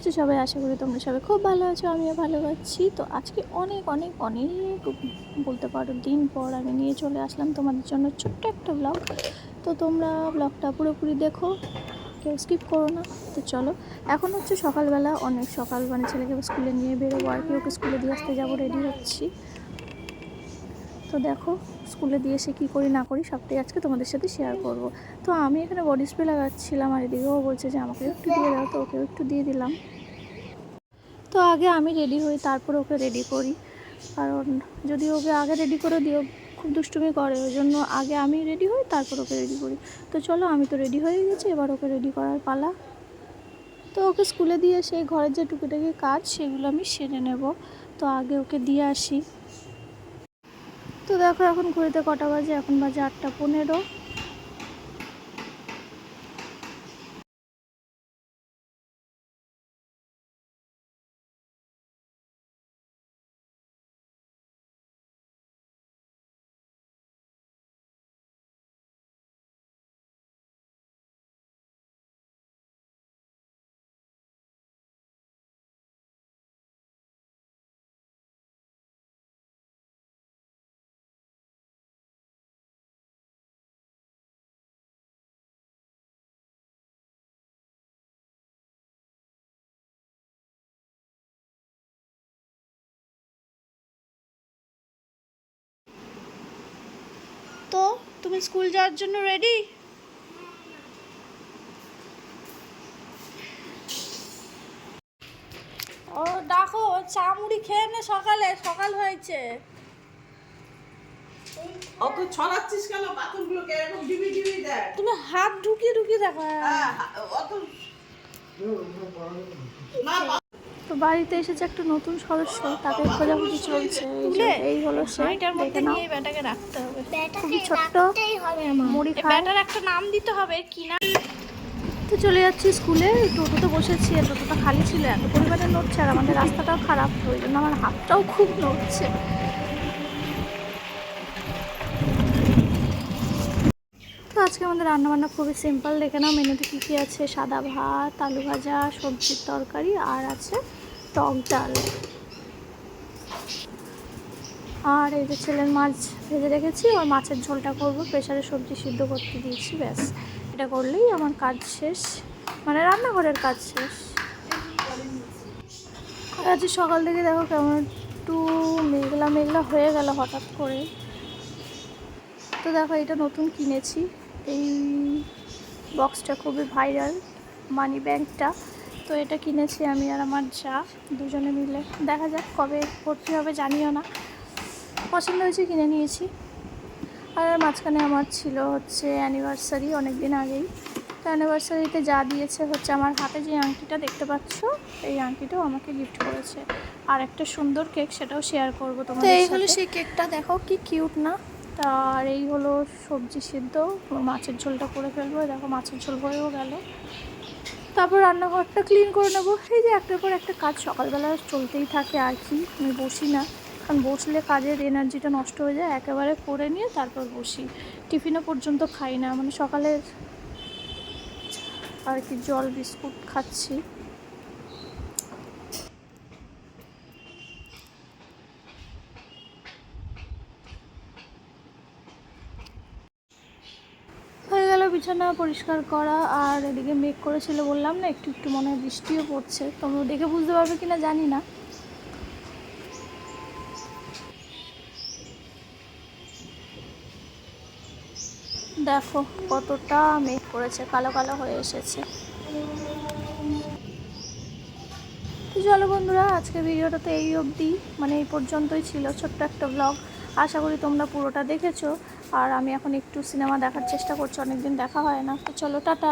আছো? সবাই আশা করি তোমরা সবাই খুব ভালো আছো, আমিও ভালো আছি। তো আজকে অনেক অনেক অনেক বলতে পারো দিন পর আমি নিয়ে চলে আসলাম তোমাদের জন্য ছোট্ট একটা ব্লগ তো তোমরা ব্লগটা পুরোপুরি দেখো, কেউ স্কিপ করো না। তো চলো, এখন হচ্ছে সকালবেলা, অনেক সকাল মানে ছেলেকে স্কুলে নিয়ে বেরোবো আর কি, ওকে স্কুলে দিয়ে আসতে যাব রেডি হচ্ছি। তো দেখো, স্কুলে দিয়ে এসে কী করি না করি সবটাই আজকে তোমাদের সাথে শেয়ার করব। তো আমি এখানে বডি স্প্রে লাগাচ্ছিলাম আর এদিকেও বলছে যে আমাকে একটু দিয়ে দাও, তো ওকেও একটু দিয়ে দিলাম। তো আগে আমি রেডি হই, তারপর ওকে রেডি করি। কারণ যদি ওকে আগে রেডি করে দিও, খুব দুষ্টুমি করে, ওই জন্য আগে আমি রেডি হই, তারপর ওকে রেডি করি। তো চলো, আমি তো রেডি হয়ে গেছি, এবার ওকে রেডি করার পালা। তো ওকে স্কুলে দিয়ে সেই ঘরের যে টুকিটাকি কাজ, সেগুলো আমি সেরে নেব। তো আগে ওকে দিয়ে আসি। তো দেখো এখন ঘুরিতে কটা বাজে? এখন বাজে আটটা পনেরো। তো তুমি স্কুল যাওয়ার জন্য রেডি ও দেখো চা মুড়ি খেয়ে নে সকালে সকাল হয়েছে। অত ছড়াচ্ছিস কেন? পাথরগুলোকে এরকম ডিবি ডিবি দেখ তুমি হাত ঢুকিয়ে ঢুকিয়ে দেখো। হ্যাঁ, অত না তো বাড়িতে এসেছে একটা নতুন সদস্য তাকে খোঁজাখুঁজি চলছে। এই এই হলো সে দেখে নাও। ব্যাটাকে রাখতে হবে। খুবই ছোট্ট মুড়ি খায় ব্যাটার একটা নাম দিতে হবে কি না তো চলে যাচ্ছি স্কুলে টোটোতে বসেছি আর টোটোটা খালি ছিল এত পরিমাণে নড়ছে আর আমাদের রাস্তাটাও খারাপ ওই জন্য আমার হাতটাও খুব নড়ছে। তো আজকে আমাদের রান্নাবান্না খুবই সিম্পল দেখে নাও মেনুতে কী কী আছে সাদা ভাত আলু ভাজা সবজির তরকারি আর আছে টক ডাল। আর এই যে ছেলের মাছ ভেজে রেখেছি, ওর মাছের ঝোলটা করব প্রেশারে সবজি সিদ্ধ করতে দিয়েছি, ব্যাস। এটা করলেই আমার কাজ শেষ মানে রান্নাঘরের কাজ শেষ। আর আজকে সকাল থেকে দেখো কেমন একটু মেঘলা মেঘলা হয়ে গেল হঠাৎ করে। তো দেখো, এটা নতুন কিনেছি। এই বক্সটা খুবই ভাইরাল মানি ব্যাগটা তো এটা কিনেছি আমি আর আমার যা দুজনে মিলে। দেখা যাক কবে ভর্তি হবে জানিও না। পছন্দ হয়েছে কিনে নিয়েছি। আর মাঝখানে আমার ছিল হচ্ছে অ্যানিভার্সারি অনেক দিন আগেই। তো অ্যানিভার্সারিতে যা দিয়েছে হচ্ছে আমার হাতে যে আংটিটা দেখতে পাচ্ছ এই আংটিটাও আমাকে গিফট করেছে। আর একটা সুন্দর কেক সেটাও শেয়ার করব তোমার এই হলো সেই কেকটা দেখো কি কিউট না। আর এই হলো সবজি সিদ্ধ মাছের ঝোলটা করে ফেলব। দেখো মাছের ঝোল হয়েও গেল। তারপর রান্নাঘরটা ক্লিন করে নেব। সেই যে একটার পর একটা কাজ সকালবেলা চলতেই থাকে আর কি, আমি বসি না। কারণ বসলে কাজের এনার্জিটা নষ্ট হয়ে যায়, একেবারে করে নিয়ে তারপর বসি। টিফিনও পর্যন্ত খাই না মানে সকালের আর কি জল, বিস্কুট খাচ্ছি হয়ে গেল বিছানা পরিষ্কার করা আর এদিকে মেঘ করেছিল বললাম না, একটু একটু মনে হয় বৃষ্টিও পড়ছে। তোমরা দেখে বুঝতে পারবে কিনা জানি না। দেখো কতটা মেঘ করেছে, কালো কালো হয়ে এসেছে। চলো বন্ধুরা আজকে ভিডিওটা তো এই অবধি। মানে এই পর্যন্তই ছিল ছোট্ট একটা ব্লগ আশা করি তোমরা পুরোটা দেখেছ। আর আমি এখন একটু সিনেমা দেখার চেষ্টা করছি, অনেকদিন দেখা হয় না। তো চলো, টাটা।